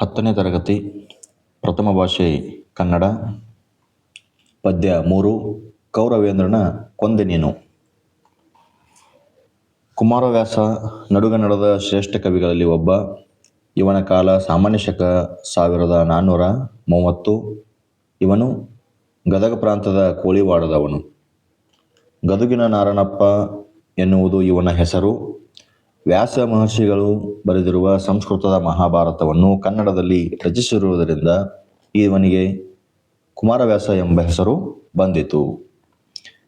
ಹತ್ತನೇ ತರಗತಿ ಪ್ರಥಮ ಭಾಷೆ ಕನ್ನಡ, ಪದ್ಯ ಮೂರು, ಕೌರವೇಂದ್ರನ ಕೊಂದೆ ನೀನು ಕುಮಾರವ್ಯಾಸ ನಡುಗನ್ನಡದ ನಡೆದ ಶ್ರೇಷ್ಠ ಕವಿಗಳಲ್ಲಿ ಒಬ್ಬ. ಇವನ ಕಾಲ ಸಾಮಾನ್ಯ ಶಕ ಸಾವಿರದ ನಾನ್ನೂರ ಮೂವತ್ತು. ಇವನು ಗದಗ ಪ್ರಾಂತದ ಕೋಳಿವಾಡದವನು. ಗದುಗಿನ ನಾರಣಪ್ಪ ಎನ್ನುವುದು ಇವನ ಹೆಸರು. ವ್ಯಾಸ ಮಹರ್ಷಿಗಳು ಬರೆದಿರುವ ಸಂಸ್ಕೃತದ ಮಹಾಭಾರತವನ್ನು ಕನ್ನಡದಲ್ಲಿ ರಚಿಸಿರುವುದರಿಂದ ಇವನಿಗೆ ಕುಮಾರವ್ಯಾಸ ಎಂಬ ಹೆಸರು ಬಂದಿತು.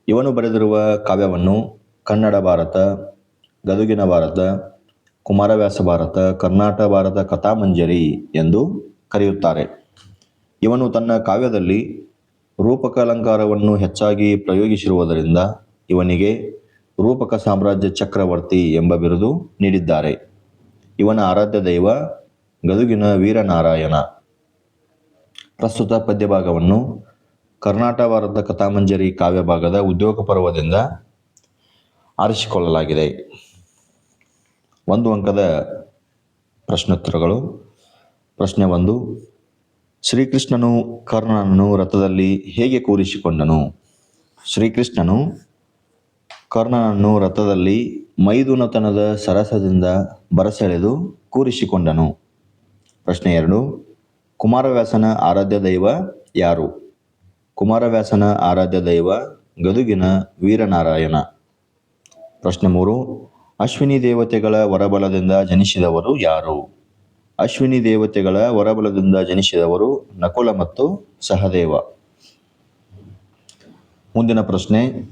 ಇವನು ಬರೆದಿರುವ ಕಾವ್ಯವನ್ನು ಕನ್ನಡ ಭಾರತ, ಗದುಗಿನ ಭಾರತ, ಕುಮಾರವ್ಯಾಸ ಭಾರತ, ಕರ್ನಾಟಕ ಭಾರತ ಕಥಾಮಂಜರಿ ಎಂದು ಕರೆಯುತ್ತಾರೆ. ಇವನು ತನ್ನ ಕಾವ್ಯದಲ್ಲಿ ರೂಪಕ ಅಲಂಕಾರವನ್ನು ಹೆಚ್ಚಾಗಿ ಪ್ರಯೋಗಿಸಿರುವುದರಿಂದ ಇವನಿಗೆ ರೂಪಕ ಸಾಮ್ರಾಜ್ಯ ಚಕ್ರವರ್ತಿ ಎಂಬ ಬಿರುದು ನೀಡಿದ್ದಾರೆ. ಇವನ ಆರಾಧ್ಯ ದೈವ ಗದುಗಿನ ವೀರನಾರಾಯಣ. ಪ್ರಸ್ತುತ ಪದ್ಯಭಾಗವನ್ನು ಕರ್ನಾಟಕ ಭಾರತ ಕಥಾಮಂಜರಿ ಕಾವ್ಯ ಭಾಗದ ಉದ್ಯೋಗ ಪರ್ವದಿಂದ ಆರಿಸಿಕೊಳ್ಳಲಾಗಿದೆ. ಒಂದು ಅಂಕದ ಪ್ರಶ್ನೋತ್ತರಗಳು. ಪ್ರಶ್ನೆ ಒಂದು, ಶ್ರೀಕೃಷ್ಣನು ಕರ್ಣನನ್ನು ರಥದಲ್ಲಿ ಹೇಗೆ ಕೂರಿಸಿಕೊಂಡನು? ಶ್ರೀಕೃಷ್ಣನು ಕರ್ಣನನ್ನು ರಥದಲ್ಲಿ ಮೈದುನತನದ ಸರಸದಿಂದ ಬರಸೆಳೆದು ಕೂರಿಸಿಕೊಂಡನು. ಪ್ರಶ್ನೆ ಎರಡು, ಕುಮಾರವ್ಯಾಸನ ಆರಾಧ್ಯ ದೈವ ಯಾರು? ಕುಮಾರವ್ಯಾಸನ ಆರಾಧ್ಯ ದೈವ ಗದುಗಿನ ವೀರನಾರಾಯಣ. ಪ್ರಶ್ನೆ ಮೂರು, ಅಶ್ವಿನಿ ದೇವತೆಗಳ ವರಬಲದಿಂದ ಜನಿಸಿದವರು ಯಾರು? ಅಶ್ವಿನಿ ದೇವತೆಗಳ ವರಬಲದಿಂದ ಜನಿಸಿದವರು ನಕುಲ ಮತ್ತು ಸಹದೇವ. ಮುಂದಿನ ಪ್ರಶ್ನೆ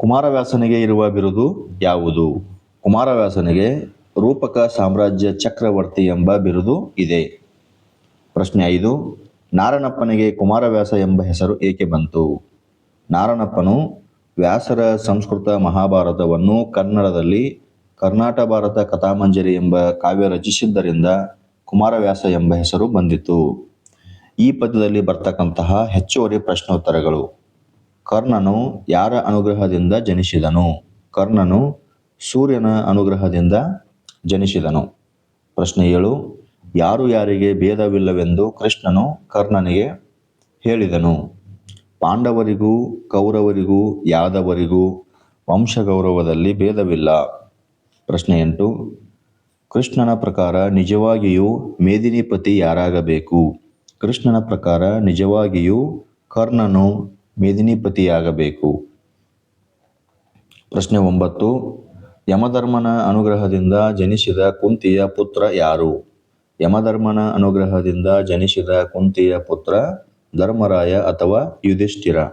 ಕುಮಾರವ್ಯಾಸನಿಗೆ ಇರುವ ಬಿರುದು ಯಾವುದು? ಕುಮಾರವ್ಯಾಸನಿಗೆ ರೂಪಕ ಸಾಮ್ರಾಜ್ಯ ಚಕ್ರವರ್ತಿ ಎಂಬ ಬಿರುದು ಇದೆ. ಪ್ರಶ್ನೆ ಐದು ನಾರಣಪ್ಪನಿಗೆ ಕುಮಾರವ್ಯಾಸ ಎಂಬ ಹೆಸರು ಏಕೆ ಬಂತು? ನಾರಣಪ್ಪನು ವ್ಯಾಸರ ಸಂಸ್ಕೃತ ಮಹಾಭಾರತವನ್ನು ಕನ್ನಡದಲ್ಲಿ ಕರ್ನಾಟಕ ಭಾರತ ಕಥಾಮಂಜರಿ ಎಂಬ ಕಾವ್ಯ ರಚಿಸಿದ್ದರಿಂದ ಕುಮಾರವ್ಯಾಸ ಎಂಬ ಹೆಸರು ಬಂದಿತು ಈ ಪದ್ಯದಲ್ಲಿ ಬರ್ತಕ್ಕಂತಹ ಹೆಚ್ಚುವರಿ ಪ್ರಶ್ನೋತ್ತರಗಳು. ಕರ್ಣನು ಯಾರ ಅನುಗ್ರಹದಿಂದ ಜನಿಸಿದನು? ಕರ್ಣನು ಸೂರ್ಯನ ಅನುಗ್ರಹದಿಂದ ಜನಿಸಿದನು. ಪ್ರಶ್ನೆ ಏಳು, ಯಾರು ಯಾರಿಗೆ ಭೇದವಿಲ್ಲವೆಂದು ಕೃಷ್ಣನು ಕರ್ಣನಿಗೆ ಹೇಳಿದನು. ಪಾಂಡವರಿಗೂ, ಕೌರವರಿಗೂ, ಯಾದವರಿಗೂ ವಂಶಗೌರವದಲ್ಲಿ ಭೇದವಿಲ್ಲ. ಪ್ರಶ್ನೆ ಎಂಟು, ಕೃಷ್ಣನ ಪ್ರಕಾರ ನಿಜವಾಗಿಯೂ ಮೇದಿನಿಪತಿ ಯಾರಾಗಬೇಕು? ಕೃಷ್ಣನ ಪ್ರಕಾರ ನಿಜವಾಗಿಯೂ ಕರ್ಣನು ಮೇದಿನಿಪತಿಯಾಗಬೇಕು. ಪ್ರಶ್ನೆ ಒಂಬತ್ತು. ಯಮಧರ್ಮನ ಅನುಗ್ರಹದಿಂದ ಜನಿಸಿದ ಕುಂತಿಯ ಪುತ್ರ ಯಾರು? ಯಮಧರ್ಮನ ಅನುಗ್ರಹದಿಂದ ಜನಿಸಿದ ಕುಂತಿಯ ಪುತ್ರ ಧರ್ಮರಾಯ ಅಥವಾ ಯುಧಿಷ್ಠಿರ?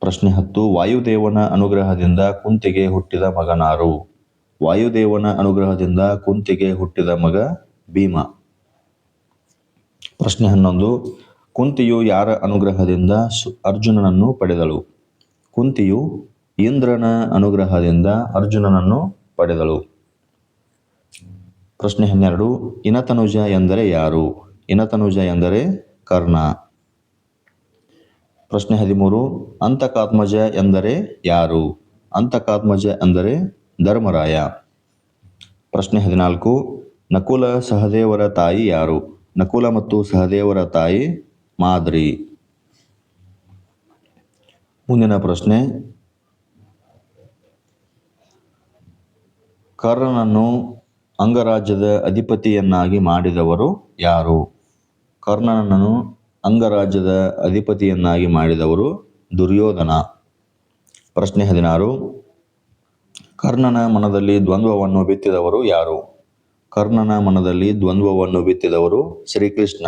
ಪ್ರಶ್ನೆ ಹತ್ತು. ವಾಯುದೇವನ ಅನುಗ್ರಹದಿಂದ ಕುಂತಿಗೆ ಹುಟ್ಟಿದ ಮಗನಾರು? ವಾಯುದೇವನ ಅನುಗ್ರಹದಿಂದ ಕುಂತಿಗೆ ಹುಟ್ಟಿದ ಮಗ ಭೀಮ. ಪ್ರಶ್ನೆ ಹನ್ನೊಂದು. ಕುಂತಿಯು ಯಾರ ಅನುಗ್ರಹದಿಂದ ಅರ್ಜುನನನ್ನು ಪಡೆದಳು? ಕುಂತಿಯು ಇಂದ್ರನ ಅನುಗ್ರಹದಿಂದ ಅರ್ಜುನನನ್ನು ಪಡೆದಳು. ಪ್ರಶ್ನೆ ಹನ್ನೆರಡು, ಇನತನುಜ ಎಂದರೆ ಯಾರು? ಇನತನುಜ ಎಂದರೆ ಕರ್ಣ. ಪ್ರಶ್ನೆ ಹದಿಮೂರು, ಅಂತಕಾತ್ಮಜ ಎಂದರೆ ಯಾರು? ಅಂತಕಾತ್ಮಜ ಎಂದರೆ ಧರ್ಮರಾಯ. ಪ್ರಶ್ನೆ ಹದಿನಾಲ್ಕು, ನಕುಲ ಸಹದೇವರ ತಾಯಿ ಯಾರು? ನಕುಲ ಮತ್ತು ಸಹದೇವರ ತಾಯಿ ಮಾದ್ರಿ. ಮುಂದಿನ ಪ್ರಶ್ನೆ. ಕರ್ಣನನ್ನು ಅಂಗರಾಜ್ಯದ ಅಧಿಪತಿಯನ್ನಾಗಿ ಮಾಡಿದವರು ಯಾರು? ಕರ್ಣನನ್ನು ಅಂಗರಾಜ್ಯದ ಅಧಿಪತಿಯನ್ನಾಗಿ ಮಾಡಿದವರು ದುರ್ಯೋಧನ. ಪ್ರಶ್ನೆ ಹದಿನಾರು. ಕರ್ಣನ ಮನದಲ್ಲಿ ದ್ವಂದ್ವವನ್ನು ಬಿತ್ತಿದವರು ಯಾರು? ಕರ್ಣನ ಮನದಲ್ಲಿ ದ್ವಂದ್ವವನ್ನು ಬಿತ್ತಿದವರು ಶ್ರೀಕೃಷ್ಣ.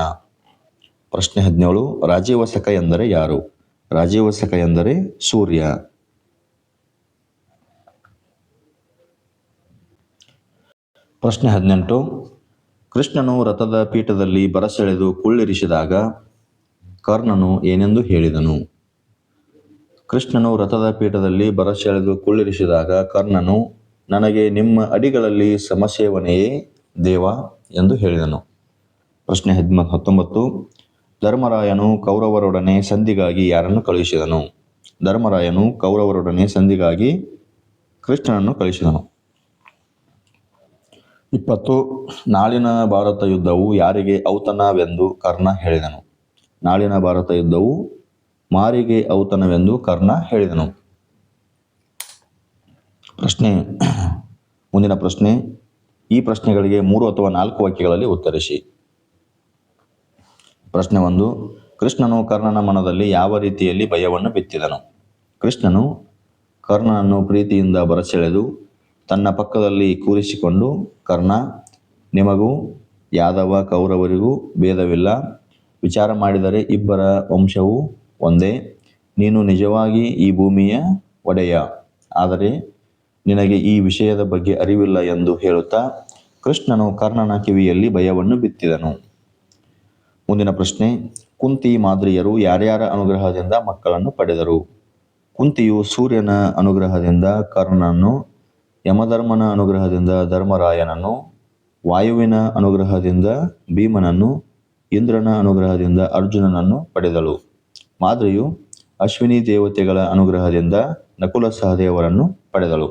ಪ್ರಶ್ನೆ ಹದಿನೇಳು ರಾಜೀವಸಕ ಎಂದರೆ ಯಾರು? ರಾಜೀವಸಕ ಎಂದರೆ ಸೂರ್ಯ. ಪ್ರಶ್ನೆ ಹದಿನೆಂಟು, ಕೃಷ್ಣನು ರಥದ ಪೀಠದಲ್ಲಿ ಬರಸೆಳೆದು ಕುಳ್ಳಿರಿಸಿದಾಗ ಕರ್ಣನು ಏನೆಂದು ಹೇಳಿದನು? ಕೃಷ್ಣನು ರಥದ ಪೀಠದಲ್ಲಿ ಬರಸೆಳೆದು ಕುಳ್ಳಿರಿಸಿದಾಗ ಕರ್ಣನು, ನನಗೆ ನಿಮ್ಮ ಅಡಿಗಳಲ್ಲಿ ಸಮಸೇವನೆಯೇ ದೇವ ಎಂದು ಹೇಳಿದನು. ಪ್ರಶ್ನೆ ಹದಿಮ ಹತ್ತೊಂಬತ್ತು ಧರ್ಮರಾಯನು ಕೌರವರೊಡನೆ ಸಂಧಿಗಾಗಿ ಯಾರನ್ನು ಕಳುಹಿಸಿದನು? ಧರ್ಮರಾಯನು ಕೌರವರೊಡನೆ ಸಂಧಿಗಾಗಿ ಕೃಷ್ಣನನ್ನು ಕಳುಹಿಸಿದನು. ಇಪ್ಪತ್ತು, ನಾಳಿನ ಭಾರತ ಯುದ್ಧವು ಯಾರಿಗೆ ಔತಣವೆಂದು ಕರ್ಣ ಹೇಳಿದನು. ನಾಳಿನ ಭಾರತ ಯುದ್ಧವು ಮಾರಿಗೆ ಔತಣವೆಂದು ಕರ್ಣ ಹೇಳಿದನು. ಪ್ರಶ್ನೆ, ಮುಂದಿನ ಪ್ರಶ್ನೆ, ಈ ಪ್ರಶ್ನೆಗಳಿಗೆ ಮೂರು ಅಥವಾ ನಾಲ್ಕು ವಾಕ್ಯಗಳಲ್ಲಿ ಉತ್ತರಿಸಿ. ಪ್ರಶ್ನೆ ಒಂದು, ಕೃಷ್ಣನು ಕರ್ಣನ ಮನದಲ್ಲಿ ಯಾವ ರೀತಿಯಲ್ಲಿ ಭಯವನ್ನು ಬಿತ್ತಿದನು? ಕೃಷ್ಣನು ಕರ್ಣನನ್ನು ಪ್ರೀತಿಯಿಂದ ಬರಸೆಳೆದು ತನ್ನ ಪಕ್ಕದಲ್ಲಿ ಕೂರಿಸಿಕೊಂಡು, ಕರ್ಣ, ನಿಮಗೂ, ಯಾದವ, ಕೌರವರಿಗೂ ಭೇದವಿಲ್ಲ. ವಿಚಾರ ಮಾಡಿದರೆ ಇಬ್ಬರ ವಂಶವು ಒಂದೇ. ನೀನು ನಿಜವಾಗಿ ಈ ಭೂಮಿಯ ಒಡೆಯ. ಆದರೆ ನಿನಗೆ ಈ ವಿಷಯದ ಬಗ್ಗೆ ಅರಿವಿಲ್ಲ ಎಂದು ಹೇಳುತ್ತಾ, ಕೃಷ್ಣನು ಕರ್ಣನ ಕಿವಿಯಲ್ಲಿ ಭಯವನ್ನು ಬಿತ್ತಿದನು. ಮುಂದಿನ ಪ್ರಶ್ನೆ, ಕುಂತಿ ಮಾದರಿಯರು ಯಾರ್ಯಾರ ಅನುಗ್ರಹದಿಂದ ಮಕ್ಕಳನ್ನು ಪಡೆದರು? ಕುಂತಿಯು ಸೂರ್ಯನ ಅನುಗ್ರಹದಿಂದ ಕರ್ಣನನ್ನು, ಯಮಧರ್ಮನ ಅನುಗ್ರಹದಿಂದ ಧರ್ಮರಾಯನನ್ನು, ವಾಯುವಿನ ಅನುಗ್ರಹದಿಂದ ಭೀಮನನ್ನು, ಇಂದ್ರನ ಅನುಗ್ರಹದಿಂದ ಅರ್ಜುನನನ್ನು ಪಡೆದಳು. ಮಾದರಿಯು ಅಶ್ವಿನಿ ದೇವತೆಗಳ ಅನುಗ್ರಹದಿಂದ ನಕುಲ ಸಹದೇವರನ್ನು ಪಡೆದಳು.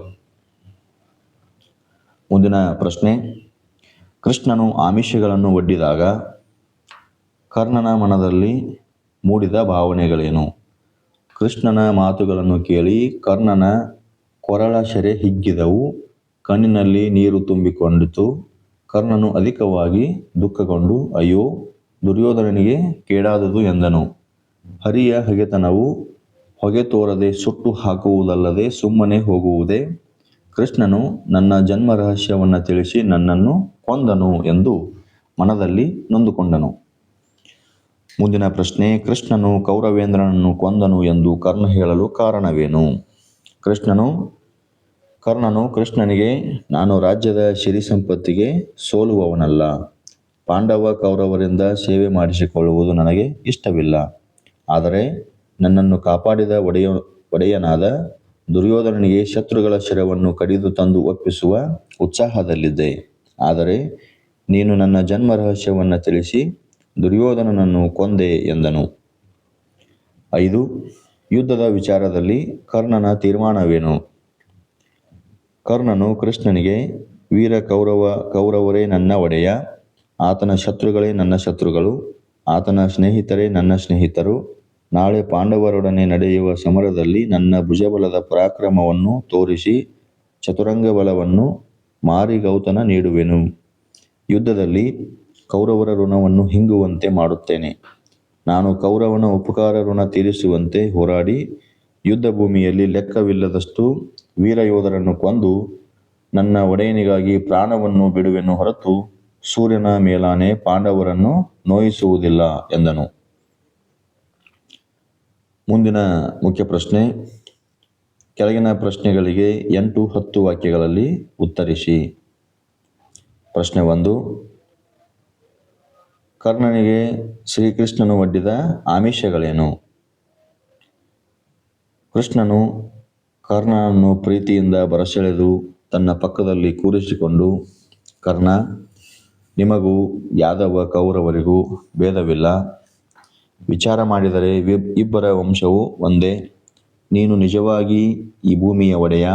ಮುಂದಿನ ಪ್ರಶ್ನೆ, ಕೃಷ್ಣನು ಆಮಿಷಗಳನ್ನು ಒಡ್ಡಿದಾಗ ಕರ್ಣನ ಮನದಲ್ಲಿ ಮೂಡಿದ ಭಾವನೆಗಳೇನು? ಕೃಷ್ಣನ ಮಾತುಗಳನ್ನು ಕೇಳಿ ಕರ್ಣನ ಕೊರಳ ಶೆರೆ ಹಿಗ್ಗಿದವು, ಕಣ್ಣಿನಲ್ಲಿ ನೀರು ತುಂಬಿಕೊಂಡಿತು. ಕರ್ಣನು ಅಧಿಕವಾಗಿ ದುಃಖಗೊಂಡು, ಅಯ್ಯೋ, ದುರ್ಯೋಧನನಿಗೆ ಕೇಡಾದುದು ಎಂದನು. ಹರಿಯ ಹಗೆತನವು ಹೊಗೆ ತೋರದೆ ಸುಟ್ಟು ಹಾಕುವುದಲ್ಲದೆ ಸುಮ್ಮನೆ ಹೋಗುವುದೇ. ಕೃಷ್ಣನು ನನ್ನ ಜನ್ಮ ರಹಸ್ಯವನ್ನು ತಿಳಿಸಿ ನನ್ನನ್ನು ಕೊಂದನು ಎಂದು ಮನದಲ್ಲಿ ನೊಂದುಕೊಂಡನು. ಮುಂದಿನ ಪ್ರಶ್ನೆ, ಕೃಷ್ಣನು ಕೌರವೇಂದ್ರನನ್ನು ಕೊಂದನು ಎಂದು ಕರ್ಣ ಹೇಳಲು ಕಾರಣವೇನು? ಕೃಷ್ಣನು, ಕರ್ಣನು ಕೃಷ್ಣನಿಗೆ, ನಾನು ರಾಜ್ಯದ ಸಿರಿ ಸಂಪತ್ತಿಗೆ ಸೋಲುವವನಲ್ಲ. ಪಾಂಡವ ಕೌರವರಿಂದ ಸೇವೆ ಮಾಡಿಸಿಕೊಳ್ಳುವುದು ನನಗೆ ಇಷ್ಟವಿಲ್ಲ. ಆದರೆ ನನ್ನನ್ನು ಕಾಪಾಡಿದ ಒಡೆಯ, ಒಡೆಯನಾದ ದುರ್ಯೋಧನನಿಗೆ ಶತ್ರುಗಳ ಶಿರವನ್ನು ಕಡಿದು ತಂದು ಒಪ್ಪಿಸುವ ಉತ್ಸಾಹದಲ್ಲಿದ್ದೆ. ಆದರೆ ನೀನು ನನ್ನ ಜನ್ಮ ರಹಸ್ಯವನ್ನು ತಿಳಿಸಿ ದುರ್ಯೋಧನನನ್ನು ಕೊಂದೆ ಎಂದನು. ಐದು, ಯುದ್ಧದ ವಿಚಾರದಲ್ಲಿ ಕರ್ಣನ ತೀರ್ಮಾನವೇನು? ಕರ್ಣನು ಕೃಷ್ಣನಿಗೆ, ವೀರ ಕೌರವ, ಕೌರವರೇ ನನ್ನ ಒಡೆಯ, ಆತನ ಶತ್ರುಗಳೇ ನನ್ನ ಶತ್ರುಗಳು, ಆತನ ಸ್ನೇಹಿತರೇ ನನ್ನ ಸ್ನೇಹಿತರು, ನಾಳೆ ಪಾಂಡವರೊಡನೆ ನಡೆಯುವ ಸಮರದಲ್ಲಿ ನನ್ನ ಭುಜಬಲದ ಪರಾಕ್ರಮವನ್ನು ತೋರಿಸಿ ಚತುರಂಗ ಬಲವನ್ನು ಮಾರಿಗೌತನ ನೀಡುವೆನು. ಯುದ್ಧದಲ್ಲಿ ಕೌರವರ ಋಣವನ್ನು ಹಿಂಗುವಂತೆ ಮಾಡುತ್ತೇನೆ. ನಾನು ಕೌರವನ ಉಪಕಾರ ಋಣ ತೀರಿಸುವಂತೆ ಹೋರಾಡಿ, ಯುದ್ಧ ಭೂಮಿಯಲ್ಲಿ ಲೆಕ್ಕವಿಲ್ಲದಷ್ಟು ವೀರಯೋಧರನ್ನು ಕೊಂದು, ನನ್ನ ಒಡೆಯನಿಗಾಗಿ ಪ್ರಾಣವನ್ನು ಬಿಡುವೆನು ಹೊರತು ಸೂರ್ಯನ ಮೇಲಾನೆ ಪಾಂಡವರನ್ನು ನೋಯಿಸುವುದಿಲ್ಲ ಎಂದನು. ಮುಂದಿನ ಮುಖ್ಯ ಪ್ರಶ್ನೆ, ಕೆಳಗಿನ ಪ್ರಶ್ನೆಗಳಿಗೆ ಎಂಟು ಹತ್ತು ವಾಕ್ಯಗಳಲ್ಲಿ ಉತ್ತರಿಸಿ. ಪ್ರಶ್ನೆ ಒಂದು ಕರ್ಣನಿಗೆ ಶ್ರೀಕೃಷ್ಣನು ಒಡ್ಡಿದ ಆಮಿಷಗಳೇನು? ಕೃಷ್ಣನು ಕರ್ಣನನ್ನು ಪ್ರೀತಿಯಿಂದ ಬರಸೆಳೆದು ತನ್ನ ಪಕ್ಕದಲ್ಲಿ ಕೂರಿಸಿಕೊಂಡು, ಕರ್ಣ, ನಿಮಗೂ ಯಾದವ ಕೌರವರಿಗೂ ಭೇದವಿಲ್ಲ. ವಿಚಾರ ಮಾಡಿದರೆ ಇಬ್ಬರ ವಂಶವು ಒಂದೇ. ನೀನು ನಿಜವಾಗಿ ಈ ಭೂಮಿಯ ಒಡೆಯ.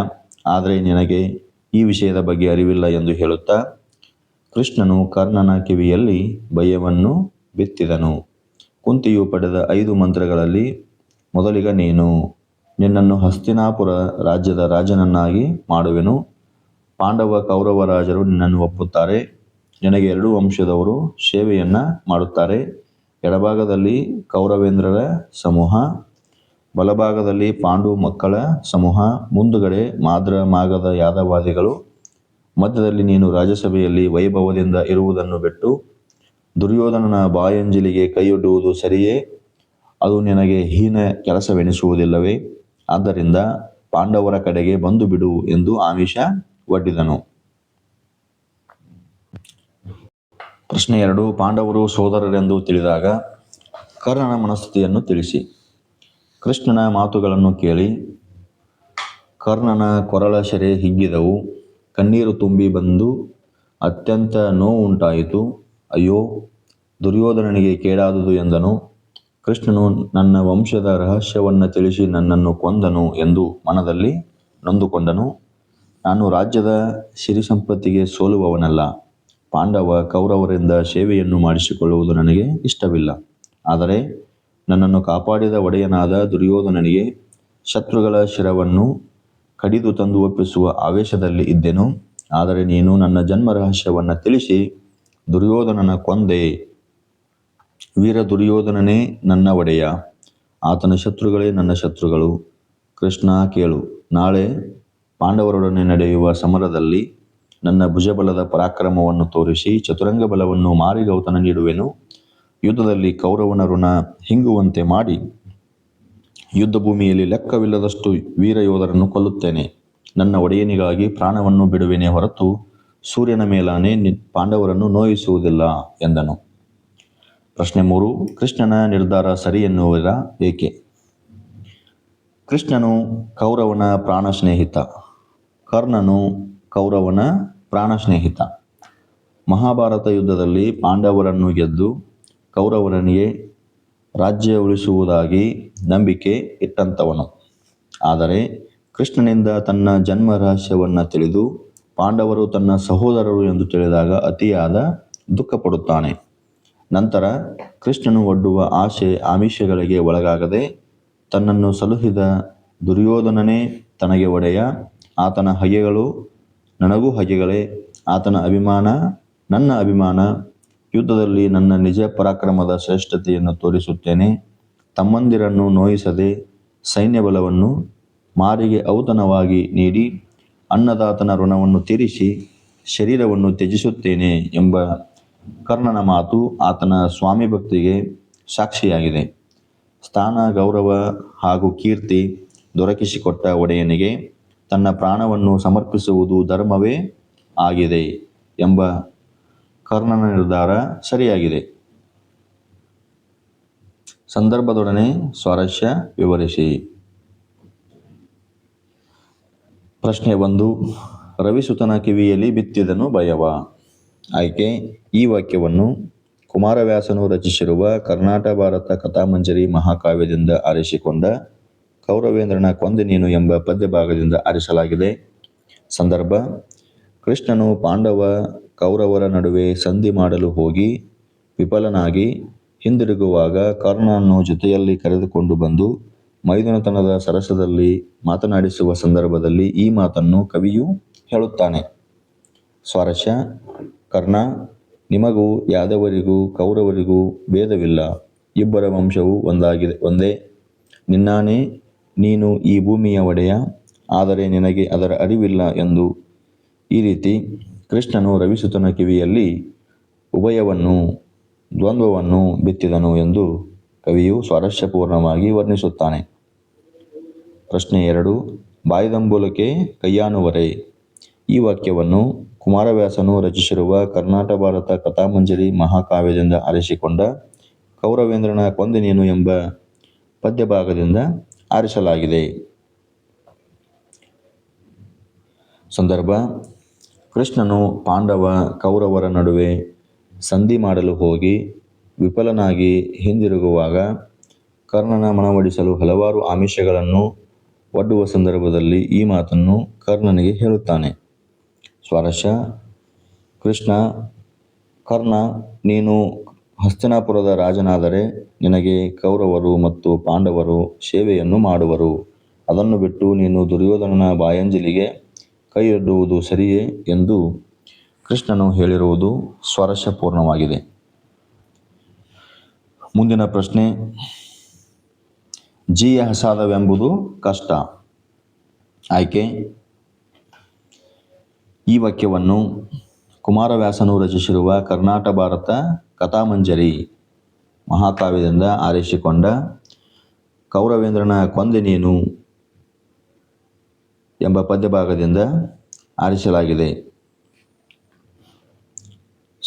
ಆದರೆ ನಿನಗೆ ಈ ವಿಷಯದ ಬಗ್ಗೆ ಅರಿವಿಲ್ಲ ಎಂದು ಹೇಳುತ್ತಾ ಕೃಷ್ಣನು ಕರ್ಣನ ಕಿವಿಯಲ್ಲಿ ಭಯವನ್ನು ಬಿತ್ತಿದನು. ಕುಂತಿಯು ಪಡೆದ ಐದು ಮಂತ್ರಗಳಲ್ಲಿ ಮೊದಲಿಗ ನೀನು, ನಿನ್ನನ್ನು ಹಸ್ತಿನಾಪುರ ರಾಜ್ಯದ ರಾಜನನ್ನಾಗಿ ಮಾಡುವೆನು. ಪಾಂಡವ ಕೌರವ ರಾಜರು ನಿನ್ನನ್ನು ಒಪ್ಪುತ್ತಾರೆ. ನಿನಗೆ ಎರಡು ವಂಶದವರು ಸೇವೆಯನ್ನ ಮಾಡುತ್ತಾರೆ. ಎಡಭಾಗದಲ್ಲಿ ಕೌರವೇಂದ್ರರ ಸಮೂಹ, ಬಲಭಾಗದಲ್ಲಿ ಪಾಂಡು ಮಕ್ಕಳ ಸಮೂಹ, ಮುಂದುಗಡೆ ಮಾದ್ರ ಮಾಗದ ಯಾದವಾದಿಗಳು. ಮಧ್ಯದಲ್ಲಿ ನೀನು ರಾಜ್ಯಸಭೆಯಲ್ಲಿ ವೈಭವದಿಂದ ಇರುವುದನ್ನು ಬಿಟ್ಟು ದುರ್ಯೋಧನನ ಬಾಯಂಜಲಿಗೆ ಕೈಯೊಡ್ಡುವುದು ಸರಿಯೇ? ಅದು ನಿನಗೆ ಹೀನ ಕೆಲಸವೆನಿಸುವುದಿಲ್ಲವೇ? ಆದ್ದರಿಂದ ಪಾಂಡವರ ಕಡೆಗೆ ಬಂದು ಬಿಡು ಎಂದು ಆಮಿಷ ಒಡ್ಡಿದನು. ಪ್ರಶ್ನೆ ಎರಡು. ಪಾಂಡವರು ಸೋದರರೆಂದು ತಿಳಿದಾಗ ಕರ್ಣನ ಮನಸ್ಥಿತಿಯನ್ನು ತಿಳಿಸಿ. ಕೃಷ್ಣನ ಮಾತುಗಳನ್ನು ಕೇಳಿ. ಕರ್ಣನ ಕೊರಳ ಸೆರೆ ಹಿಗ್ಗಿದವು. ಕಣ್ಣೀರು ತುಂಬಿ ಬಂದು ಅತ್ಯಂತ ನೋವು ಉಂಟಾಯಿತು ಅಯ್ಯೋ, ದುರ್ಯೋಧನನಿಗೆ ಕೇಡಾದುದು ಎಂದನು. ಕೃಷ್ಣನು ನನ್ನ ವಂಶದ ರಹಸ್ಯವನ್ನು ತಿಳಿಸಿ ನನ್ನನ್ನು ಕೊಂದನು ಎಂದು ಮನದಲ್ಲಿ ನೊಂದುಕೊಂಡನು. ನಾನು ರಾಜ್ಯದ ಸಿರಿ ಸಂಪತ್ತಿಗೆ ಸೋಲುವವನಲ್ಲ. ಪಾಂಡವ ಕೌರವರಿಂದ ಸೇವೆಯನ್ನು ಮಾಡಿಸಿಕೊಳ್ಳುವುದು ನನಗೆ ಇಷ್ಟವಿಲ್ಲ. ಆದರೆ ನನ್ನನ್ನು ಕಾಪಾಡಿದ ಒಡೆಯನಾದ ದುರ್ಯೋಧನನಿಗೆ ಶತ್ರುಗಳ ಶಿರವನ್ನು ಕಡಿದು ತಂದು ಒಪ್ಪಿಸುವ ಆವೇಶದಲ್ಲಿ ಇದ್ದೆನು. ಆದರೆ ನೀನು ನನ್ನ ಜನ್ಮ ರಹಸ್ಯವನ್ನು ತಿಳಿಸಿ, ದುರ್ಯೋಧನನ ಕೊಂದೆ. ವೀರ ದುರ್ಯೋಧನನೇ ನನ್ನ ಒಡೆಯ. ಆತನ ಶತ್ರುಗಳೇ ನನ್ನ ಶತ್ರುಗಳು. ಕೃಷ್ಣ ಕೇಳು, ನಾಳೆ ಪಾಂಡವರೊಡನೆ ನಡೆಯುವ ಸಮರದಲ್ಲಿ ನನ್ನ ಭುಜಬಲದ ಪರಾಕ್ರಮವನ್ನು ತೋರಿಸಿ ಚತುರಂಗ ಬಲವನ್ನು ಮಾರಿ ಗೌತನ ನೀಡುವೆನು ಯುದ್ಧದಲ್ಲಿ ಕೌರವನ ಋಣ ಹಿಂಗುವಂತೆ ಮಾಡಿ ಯುದ್ಧ ಭೂಮಿಯಲ್ಲಿ ಲೆಕ್ಕವಿಲ್ಲದಷ್ಟು ವೀರ ಯೋಧರನ್ನು ಕೊಲ್ಲುತ್ತೇನೆ. ನನ್ನ ಒಡೆಯನಿಗಾಗಿ ಪ್ರಾಣವನ್ನು ಬಿಡುವೆನೆ ಹೊರತು ಸೂರ್ಯನ ಮೇಲಾನೆ ಪಾಂಡವರನ್ನು ನೋಯಿಸುವುದಿಲ್ಲ, ಎಂದನು. ಪ್ರಶ್ನೆ ಮೂರು, ಕೃಷ್ಣನ ನಿರ್ಧಾರ ಸರಿ ಎನ್ನುವುದರ ಏಕೆ? ಕೃಷ್ಣನು ಕೌರವನ ಪ್ರಾಣ ಸ್ನೇಹಿತ ಕರ್ಣನು ಕೌರವನ ಪ್ರಾಣ ಸ್ನೇಹಿತ ಮಹಾಭಾರತ ಯುದ್ಧದಲ್ಲಿ ಪಾಂಡವರನ್ನು ಗೆದ್ದು ಕೌರವನಿಗೆ ರಾಜ್ಯ ಉಳಿಸುವುದಾಗಿ ನಂಬಿಕೆ ಇಟ್ಟಂಥವನು ಆದರೆ ಕೃಷ್ಣನಿಂದ ತನ್ನ ಜನ್ಮ ರಹಸ್ಯವನ್ನು ತಿಳಿದು ಪಾಂಡವರು ತನ್ನ ಸಹೋದರರು ಎಂದು ತಿಳಿದಾಗ ಅತಿಯಾದ ದುಃಖಪಡುತ್ತಾನೆ. ನಂತರ ಕೃಷ್ಣನು ಒಡ್ಡುವ ಆಶೆ ಆಮಿಷಗಳಿಗೆ ಒಳಗಾಗದೆ ತನ್ನನ್ನು ಸಲುಹಿದ ದುರ್ಯೋಧನನೇ ತನಗೆ ಒಡೆಯ. ಆತನ ಹಗೆಗಳು ನನಗೂ ಹಗೆಗಳೇ. ಆತನ ಅಭಿಮಾನ ನನ್ನ ಅಭಿಮಾನ. ಯುದ್ಧದಲ್ಲಿ ನನ್ನ ನಿಜ ಪರಾಕ್ರಮದ ಶ್ರೇಷ್ಠತೆಯನ್ನು ತೋರಿಸುತ್ತೇನೆ. ತಮ್ಮಂದಿರನ್ನು ನೋಯಿಸದೆ ಸೈನ್ಯಬಲವನ್ನು ಮಾರಿಗೆ ಔತಣವಾಗಿ ನೀಡಿ ಅನ್ನದಾತನ ಋಣವನ್ನು ತೀರಿಸಿ ಶರೀರವನ್ನು ತ್ಯಜಿಸುತ್ತೇನೆ ಎಂಬ ಕರ್ಣನ ಮಾತು ಆತನ ಸ್ವಾಮಿ ಭಕ್ತಿಗೆ ಸಾಕ್ಷಿಯಾಗಿದೆ. ಸ್ಥಾನ, ಗೌರವ ಹಾಗೂ ಕೀರ್ತಿ ದೊರಕಿಸಿಕೊಟ್ಟ ಒಡೆಯನಿಗೆ ತನ್ನ ಪ್ರಾಣವನ್ನು ಸಮರ್ಪಿಸುವುದು ಧರ್ಮವೇ ಆಗಿದೆ ಎಂಬ ಕರ್ಣನ ನಿರ್ಧಾರ ಸರಿಯಾಗಿದೆ. ಸಂದರ್ಭದೊಡನೆ ಸ್ವಾರಸ್ಯ ವಿವರಿಸಿ. ಪ್ರಶ್ನೆ ಒಂದು, ರವಿಸುತನ ಕಿವಿಯಲ್ಲಿ ಬಿತ್ತಿದನು ಭಯವ. ಆಯ್ಕೆ, ಈ ವಾಕ್ಯವನ್ನು ಕುಮಾರವ್ಯಾಸನು ರಚಿಸಿರುವ ಕರ್ನಾಟ ಭಾರತ ಕಥಾಮಂಜರಿ ಮಹಾಕಾವ್ಯದಿಂದ ಆರಿಸಿಕೊಂಡ ಕೌರವೇಂದ್ರನ ಕೊಂದೆ ನೀನು ಎಂಬ ಪದ್ಯ ಭಾಗದಿಂದ ಆರಿಸಲಾಗಿದೆ. ಸಂದರ್ಭ, ಕೃಷ್ಣನು ಪಾಂಡವ ಕೌರವರ ನಡುವೆ ಸಂಧಿ ಮಾಡಲು ಹೋಗಿ ವಿಫಲನಾಗಿ ಹಿಂದಿರುಗುವಾಗ ಕರ್ಣನನ್ನು ಜೊತೆಯಲ್ಲಿ ಕರೆದುಕೊಂಡು ಬಂದು ಮೈದುನತನದ ಸರಸದಲ್ಲಿ ಮಾತನಾಡಿಸುವ ಸಂದರ್ಭದಲ್ಲಿ ಈ ಮಾತನ್ನು ಕವಿಯು ಹೇಳುತ್ತಾನೆ. ಸ್ವಾರಸ್ಯ, ಕರ್ಣ, ನಿಮಗೂ ಯಾದವರಿಗೂ ಕೌರವರಿಗೂ ಭೇದವಿಲ್ಲ. ಇಬ್ಬರ ವಂಶವು ಒಂದಾಗಿದೆ, ಒಂದೇ. ನಿನ್ನಾನೇ ನೀನು ಈ ಭೂಮಿಯ ಒಡೆಯ. ಆದರೆ ನಿನಗೆ ಅದರ ಅರಿವಿಲ್ಲ ಎಂದು. ಈ ರೀತಿ ಕೃಷ್ಣನು ರವಿಸುತನ ಕಿವಿಯಲ್ಲಿ ಉಭಯವನ್ನು ದ್ವಂದ್ವವನ್ನು ಬಿತ್ತಿದನು ಎಂದು ಕವಿಯು ಸ್ವಾರಸ್ಯಪೂರ್ಣವಾಗಿ ವರ್ಣಿಸುತ್ತಾನೆ. ಪ್ರಶ್ನೆ ಎರಡು. ಬಾಯ್ದಂಬೂಲಕ್ಕೆ ಕೈಯಾನುವರೆ? ಈ ವಾಕ್ಯವನ್ನು ಕುಮಾರವ್ಯಾಸನು ರಚಿಸಿರುವ ಕರ್ನಾಟಕ ಭಾರತ ಕಥಾಮಂಜರಿ ಮಹಾಕಾವ್ಯದಿಂದ ಆರಿಸಿಕೊಂಡ ಕೌರವೇಂದ್ರನ ಕೊಂದಿನೇನು ಎಂಬ ಪದ್ಯಭಾಗದಿಂದ ಆರಿಸಲಾಗಿದೆ. ಸಂದರ್ಭ. ಕೃಷ್ಣನು ಪಾಂಡವ ಕೌರವರ ನಡುವೆ ಸಂಧಿ ಮಾಡಲು ಹೋಗಿ ವಿಫಲನಾಗಿ ಹಿಂದಿರುಗುವಾಗ ಕರ್ಣನ ಮನವೊಲಿಸಲು ಹಲವಾರು ಆಮಿಷಗಳನ್ನು ಒಡ್ಡುವ ಸಂದರ್ಭದಲ್ಲಿ ಈ ಮಾತನ್ನು ಕರ್ಣನಿಗೆ ಹೇಳುತ್ತಾನೆ. ಸ್ವಾರಸ್ಯ, ಕೃಷ್ಣ, ಕರ್ಣ, ನೀನು ಹಸ್ತಿನಾಪುರದ ರಾಜನಾದರೆ ನಿನಗೆ ಕೌರವರು ಮತ್ತು ಪಾಂಡವರು ಸೇವೆಯನ್ನು ಮಾಡುವರು. ಅದನ್ನು ಬಿಟ್ಟು ನೀನು ದುರ್ಯೋಧನನ ಬಾಯಂಜಲಿಗೆ ಕೈಯೊಡ್ಡುವುದು ಸರಿಯೇ ಎಂದು ಕೃಷ್ಣನು ಹೇಳಿರುವುದು ಸ್ವಾರಸ್ಯಪೂರ್ಣವಾಗಿದೆ. ಮುಂದಿನ ಪ್ರಶ್ನೆ, ಜೀಯ ಹಸಾದವೆಂಬುದು ಕಷ್ಟ. ಆಯ್ಕೆ, ಈ ವಾಕ್ಯವನ್ನು ಕುಮಾರವ್ಯಾಸನು ರಚಿಸಿರುವ ಕರ್ನಾಟ ಭಾರತ ಕಥಾಮಂಜರಿ ಮಹಾಕಾವ್ಯದಿಂದ ಆರಿಸಿಕೊಂಡ ಕೌರವೇಂದ್ರನ ಕೊಂದೆ ನೀನು ಎಂಬ ಪದ್ಯಭಾಗದಿಂದ ಆರಿಸಲಾಗಿದೆ.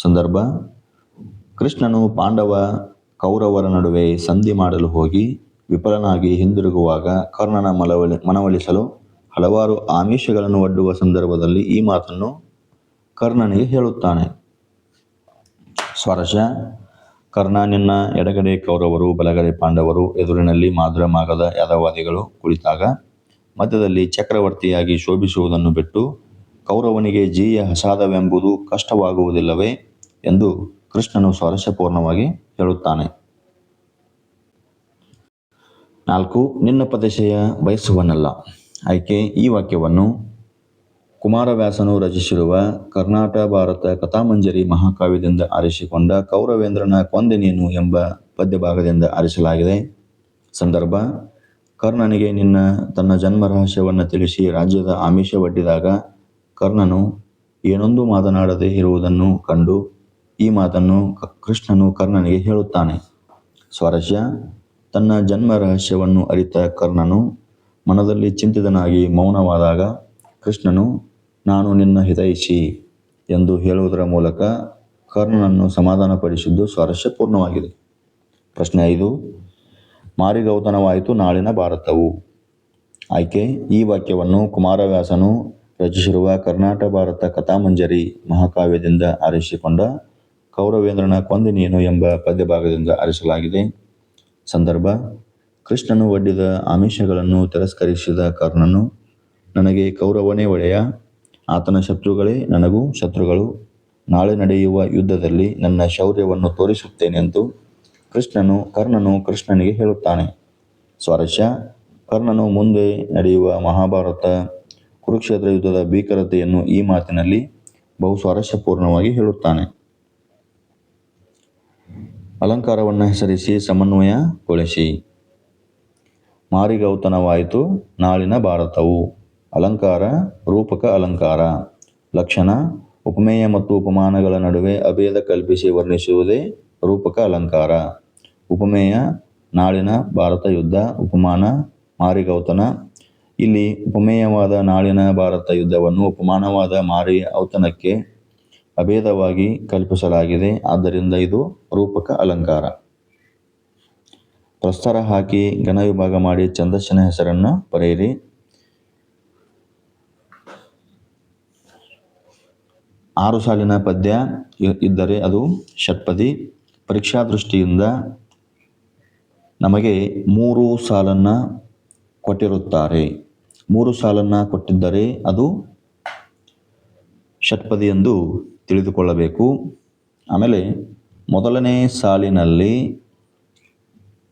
ಸಂದರ್ಭ, ಕೃಷ್ಣನು ಪಾಂಡವ ಕೌರವರ ನಡುವೆ ಸಂಧಿ ಮಾಡಲು ಹೋಗಿ ವಿಫಲನಾಗಿ ಹಿಂದಿರುಗುವಾಗ ಕರ್ಣನ ಮನವೊಲಿ ಮನವೊಲಿಸಲು ಹಲವಾರು ಆಮಿಷಗಳನ್ನು ಒಡ್ಡುವ ಸಂದರ್ಭದಲ್ಲಿ ಈ ಮಾತನ್ನು ಕರ್ಣನಿಗೆ ಹೇಳುತ್ತಾನೆ. ಸ್ವರಶ ಕರ್ಣ ನಿನ್ನ ಎಡಗಡೆ ಕೌರವರು, ಬಲಗಡೆ ಪಾಂಡವರು, ಎದುರಿನಲ್ಲಿ ಮಾದ್ರಮಾಗದ ಯಾದವಾದಿಗಳು ಕುಳಿತಾಗ ಮಧ್ಯದಲ್ಲಿ ಚಕ್ರವರ್ತಿಯಾಗಿ ಶೋಭಿಸುವುದನ್ನು ಬಿಟ್ಟು ಕೌರವನಿಗೆ ಜೀಯ ಹಸಾದವೆಂಬುದು ಕಷ್ಟವಾಗುವುದಿಲ್ಲವೇ? ಎಂದು ಕೃಷ್ಣನು ಸ್ವಾರಸ್ಯಪೂರ್ಣವಾಗಿ ಹೇಳುತ್ತಾನೆ. ನಾಲ್ಕು, ನಿನ್ನ ಪದಶಯ ಬಯಸುವನಲ್ಲ. ಆಯ್ಕೆ, ಈ ವಾಕ್ಯವನ್ನು ಕುಮಾರವ್ಯಾಸನು ರಚಿಸಿರುವ ಕರ್ನಾಟಕ ಭಾರತ ಕಥಾಮಂಜರಿ ಮಹಾಕಾವ್ಯದಿಂದ ಆರಿಸಿಕೊಂಡ ಕೌರವೇಂದ್ರನ ಕೊಂದೆನೇನು ಎಂಬ ಪದ್ಯಭಾಗದಿಂದ ಆರಿಸಲಾಗಿದೆ. ಸಂದರ್ಭ, ಕರ್ಣನಿಗೆ ನಿನ್ನ, ತನ್ನ ಜನ್ಮ ರಹಸ್ಯವನ್ನು ತಿಳಿಸಿ ರಾಜ್ಯದ ಆಮಿಷ ಒಡ್ಡಿದಾಗ ಕರ್ಣನು ಏನೊಂದು ಮಾತನಾಡದೇ ಇರುವುದನ್ನು ಕಂಡು ಈ ಮಾತನ್ನು ಕೃಷ್ಣನು ಕರ್ಣನಿಗೆ ಹೇಳುತ್ತಾನೆ. ಸ್ವರಸ್ಯ ತನ್ನ ಜನ್ಮ ರಹಸ್ಯವನ್ನು ಅರಿತ ಕರ್ಣನು ಮನದಲ್ಲಿ ಚಿಂತಿತನಾಗಿ ಮೌನವಾದಾಗ ಕೃಷ್ಣನು, ನಾನು ನಿನ್ನ ಹಿತೈಷಿ ಎಂದು ಹೇಳುವುದರ ಮೂಲಕ ಕರ್ಣನನ್ನು ಸಮಾಧಾನಪಡಿಸಿದ್ದು ಸ್ವಾರಸ್ಯಪೂರ್ಣವಾಗಿದೆ ಪ್ರಶ್ನೆ ಐದು, ಮಾರಿಗೌತನವಾಯಿತು ನಾಳಿನ ಭಾರತವು. ಆಯ್ಕೆ, ಈ ವಾಕ್ಯವನ್ನು ಕುಮಾರವ್ಯಾಸನು ರಚಿಸಿರುವ ಕರ್ನಾಟಕ ಭಾರತ ಕಥಾಮಂಜರಿ ಮಹಾಕಾವ್ಯದಿಂದ ಆರಿಸಿಕೊಂಡ ಕೌರವೇಂದ್ರನ ಕೊಂದೆ ನೀನು ಎಂಬ ಪದ್ಯಭಾಗದಿಂದ ಅರಿಸಲಾಗಿದೆ ಸಂದರ್ಭ, ಕೃಷ್ಣನು ಒಡ್ಡಿದ ಆಮಿಷಗಳನ್ನು ತಿರಸ್ಕರಿಸಿದ ಕರ್ಣನು, ನನಗೆ ಕೌರವನೇ ಒಡೆಯ, ಆತನ ಶತ್ರುಗಳೇ ನನಗೂ ಶತ್ರುಗಳು. ನಾಳೆ ನಡೆಯುವ ಯುದ್ಧದಲ್ಲಿ ನನ್ನ ಶೌರ್ಯವನ್ನು ತೋರಿಸುತ್ತೇನೆಂದು ಕೃಷ್ಣನು, ಕರ್ಣನು ಕೃಷ್ಣನಿಗೆ ಹೇಳುತ್ತಾನೆ. ಸ್ವಾರಸ್ಯ, ಕರ್ಣನು ಮುಂದೆ ನಡೆಯುವ ಮಹಾಭಾರತ, ಕುರುಕ್ಷೇತ್ರ ಯುದ್ಧದ ಭೀಕರತೆಯನ್ನು ಈ ಮಾತಿನಲ್ಲಿ ಬಹು ಸ್ವಾರಸ್ಯಪೂರ್ಣವಾಗಿ ಹೇಳುತ್ತಾನೆ. ಅಲಂಕಾರವನ್ನು ಹೆಸರಿಸಿ ಸಮನ್ವಯಗೊಳಿಸಿ. ಮಾರಿಗೌತನವಾಯಿತು, ನಾಳಿನ ಭಾರತವು. ಅಲಂಕಾರ, ರೂಪಕ ಅಲಂಕಾರ. ಲಕ್ಷಣ, ಉಪಮೇಯ ಮತ್ತು ಉಪಮಾನಗಳ ನಡುವೆ ಅಭೇದ ಕಲ್ಪಿಸಿ ವರ್ಣಿಸುವುದೇ ರೂಪಕ ಅಲಂಕಾರ. ಉಪಮೇಯ, ನಾಳಿನ ಭಾರತ ಯುದ್ಧ, ಉಪಮಾನ, ಮಾರಿಗೌತನ. ಇಲ್ಲಿ ಉಪಮೇಯವಾದ ನಾಳಿನ ಭಾರತ ಯುದ್ಧವನ್ನು ಉಪಮಾನವಾದ ಮಾರಿ ಔತಣಕ್ಕೆ ಅಭೇದವಾಗಿ ಕಲ್ಪಿಸಲಾಗಿದೆ. ಆದ್ದರಿಂದ ಇದು ರೂಪಕ ಅಲಂಕಾರ. ಪ್ರಸ್ತಾರ ಹಾಕಿ ಘನ ವಿಭಾಗ ಮಾಡಿ ಛಂದಸ್ಸಿನ ಹೆಸರನ್ನು ಪಡೆಯಿರಿ ಆರು ಸಾಲಿನ ಪದ್ಯ ಇದ್ದರೆ ಅದು ಷಟ್ಪದಿ. ಪರೀಕ್ಷಾ ದೃಷ್ಟಿಯಿಂದ ನಮಗೆ ಮೂರು ಸಾಲನ್ನು ಕೊಟ್ಟಿರುತ್ತಾರೆ. ಮೂರು ಸಾಲನ್ನು ಕೊಟ್ಟಿದ್ದರೆ ಅದು ಷಟ್ಪದಿ ಎಂದು ತಿಳಿದುಕೊಳ್ಳಬೇಕು. ಆಮೇಲೆ ಮೊದಲನೇ ಸಾಲಿನಲ್ಲಿ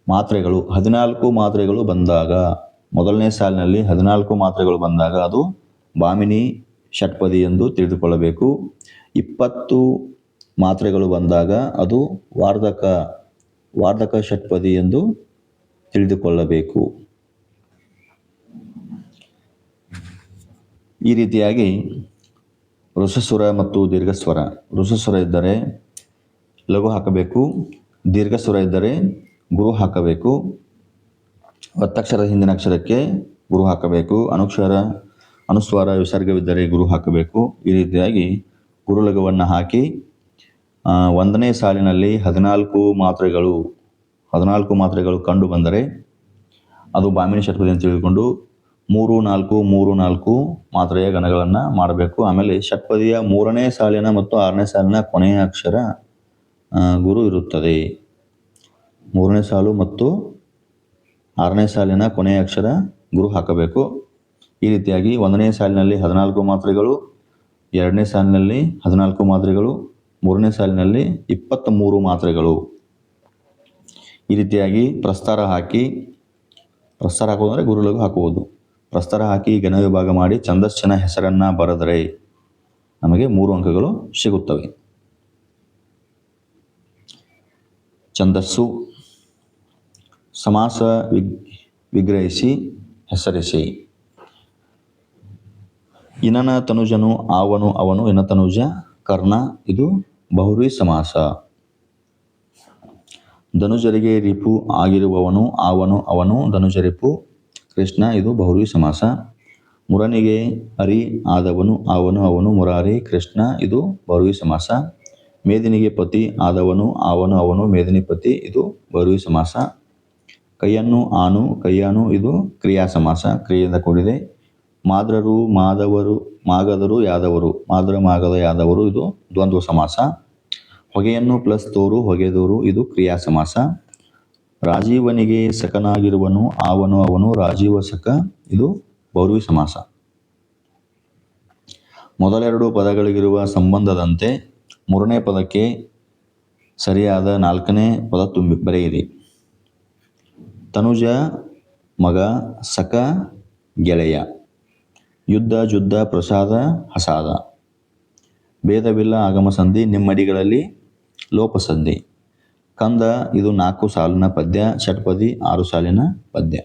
ಮಾತ್ರೆಗಳು, ಹದಿನಾಲ್ಕು ಮಾತ್ರೆಗಳು ಬಂದಾಗ, ಮೊದಲನೇ ಸಾಲಿನಲ್ಲಿ ಹದಿನಾಲ್ಕು ಮಾತ್ರೆಗಳು ಬಂದಾಗ ಅದು ಬಾಮಿನಿ ಷಟ್ಪದಿ ಎಂದು ತಿಳಿದುಕೊಳ್ಳಬೇಕು. ಇಪ್ಪತ್ತು ಮಾತ್ರೆಗಳು ಬಂದಾಗ ಅದು ವಾರ್ಧಕ ವಾರ್ಧಕ ಷಟ್ಪದಿ ಎಂದು ತಿಳಿದುಕೊಳ್ಳಬೇಕು. ಈ ರೀತಿಯಾಗಿ ಋಷಸ್ವರ ಮತ್ತು ದೀರ್ಘಸ್ವರ. ಋಷಸ್ವರ ಇದ್ದರೆ ಲಘು ಹಾಕಬೇಕು, ದೀರ್ಘಸ್ವರ ಇದ್ದರೆ ಗುರು ಹಾಕಬೇಕು ಒತ್ತಕ್ಷರದ ಹಿಂದಿನ ಅಕ್ಷರಕ್ಕೆ ಗುರು ಹಾಕಬೇಕು, ಅನುಕ್ಷರ, ಅನುಸ್ವಾರ, ವಿಸರ್ಗವಿದ್ದರೆ ಗುರು ಹಾಕಬೇಕು. ಈ ರೀತಿಯಾಗಿ ಗುರುಲಘುವನ್ನು ಹಾಕಿ ಒಂದನೇ ಸಾಲಿನಲ್ಲಿ ಹದಿನಾಲ್ಕು ಮಾತ್ರೆಗಳು ಹದಿನಾಲ್ಕು ಮಾತ್ರೆಗಳು ಕಂಡು ಬಂದರೆ ಅದು ಬಾಮಿನಿ ಷಟ್ಪದಿ ಅಂತ ತಿಳಿದುಕೊಂಡು ಮೂರು ನಾಲ್ಕು ಮೂರು ನಾಲ್ಕು ಮಾತ್ರೆಯ ಗಣಗಳನ್ನು ಮಾಡಬೇಕು. ಆಮೇಲೆ ಷಟ್ಪದಿಯ ಮೂರನೇ ಸಾಲಿನ ಮತ್ತು ಆರನೇ ಸಾಲಿನ ಕೊನೆಯ ಅಕ್ಷರ ಗುರು ಇರುತ್ತದೆ. ಮೂರನೇ ಸಾಲು ಮತ್ತು ಆರನೇ ಸಾಲಿನ ಕೊನೆಯ ಅಕ್ಷರ ಗುರು ಹಾಕಬೇಕು. ಈ ರೀತಿಯಾಗಿ ಒಂದನೇ ಸಾಲಿನಲ್ಲಿ ಹದಿನಾಲ್ಕು ಮಾತ್ರೆಗಳು ಎರಡನೇ ಸಾಲಿನಲ್ಲಿ ಹದಿನಾಲ್ಕು ಮಾತ್ರೆಗಳು ಮೂರನೇ ಸಾಲಿನಲ್ಲಿ ಇಪ್ಪತ್ತ ಮೂರು ಮಾತ್ರೆಗಳು ಈ ರೀತಿಯಾಗಿ ಪ್ರಸ್ತಾರ ಹಾಕಿ, ಪ್ರಸ್ತಾರ ಹಾಕೋದಂದರೆ ಗುರುಗಳಿಗೂ ಹಾಕುವುದು ಪ್ರಸ್ತಾರ ಹಾಕಿ ಘನವಿಭಾಗ ಮಾಡಿ ಛಂದಸ್ಸಿನ ಹೆಸರನ್ನು ಬರೆದರೆ ನಮಗೆ ಮೂರು ಅಂಕಗಳು ಸಿಗುತ್ತವೆ. ಛಂದಸ್ಸು, ಸಮಾಸ ವಿಗ್, ವಿಗ್ರಹಿಸಿ, ಹೆಸರಿಸಿ. ಇನನ ತನುಜನು ಆವನು ಅವನು, ಇನ ತನುಜ ಕರ್ಣ, ಇದು ಬಹುರಿ ಸಮಾಸ. ಧನುಜರಿಗೆ ರಿಪು ಆಗಿರುವವನು, ಆವನು ಅವನು ಧನುಜರಿಪು ಕೃಷ್ಣ, ಇದು ಬಹುರಿ ಸಮಾಸ. ಮುರನಿಗೆ ಅರಿ ಆದವನು ಅವನು ಅವನು ಮುರಾರಿ. ಕೃಷ್ಣ, ಇದು ಬಹುರಿ ಸಮಾಸ. ಮೇದಿನಿಗೆ ಪತಿ ಆದವನು ಆವನು, ಅವನು ಮೇದಿನಿ ಪತಿ, ಇದು ಬಹುರಿ ಸಮಾಸ. ಕೈಯನ್ನು ಆನು, ಕೈಯಾನು, ಇದು ಕ್ರಿಯಾ ಸಮಾಸ, ಕ್ರಿಯೆಯಿಂದ ಕೂಡಿದೆ. ಮಾದ್ರರು ಮಾದವರು, ಮಾಗದರು ಯಾದವರು. ಮಾದ್ರ, ಮಾಗದ, ಯಾದವರು, ಇದು ದ್ವಂದ್ವ ಸಮಾಸ. ಹೊಗೆಯನ್ನು ಪ್ಲಸ್ ತೋರು, ಹೊಗೆದೋರು, ಇದು ಕ್ರಿಯಾ ಸಮಾಸ. ರಾಜೀವನಿಗೆ ಸಕನಾಗಿರುವನು ಅವನು ಅವನು, ರಾಜೀವ ಸಕ ಇದು ಬೌರ್ವಿ ಸಮಾಸ. ಮೊದಲೆರಡು ಪದಗಳಿಗಿರುವ ಸಂಬಂಧದಂತೆ ಮೂರನೇ ಪದಕ್ಕೆ ಸರಿಯಾದ ನಾಲ್ಕನೇ ಪದ ತುಂಬಿ, ಬರೆಯಿರಿ. ತನುಜ, ಮಗ ಸಕ ಗೆಳೆಯ. ಯುದ್ಧ ಜುದ್ಧ ಪ್ರಸಾದ, ಹಸಾದ. ಭೇದವಿಲ್ಲ ಆಗಮ ಸಂಧಿ, ನಿಮ್ಮಡಿಗಳಲ್ಲಿ ಲೋಪಸಂಧಿ. ಕಂದ ಇದು ನಾಲ್ಕು ಸಾಲಿನ ಪದ್ಯ ಷಟ್ಪದಿ ಆರು ಸಾಲಿನ ಪದ್ಯ.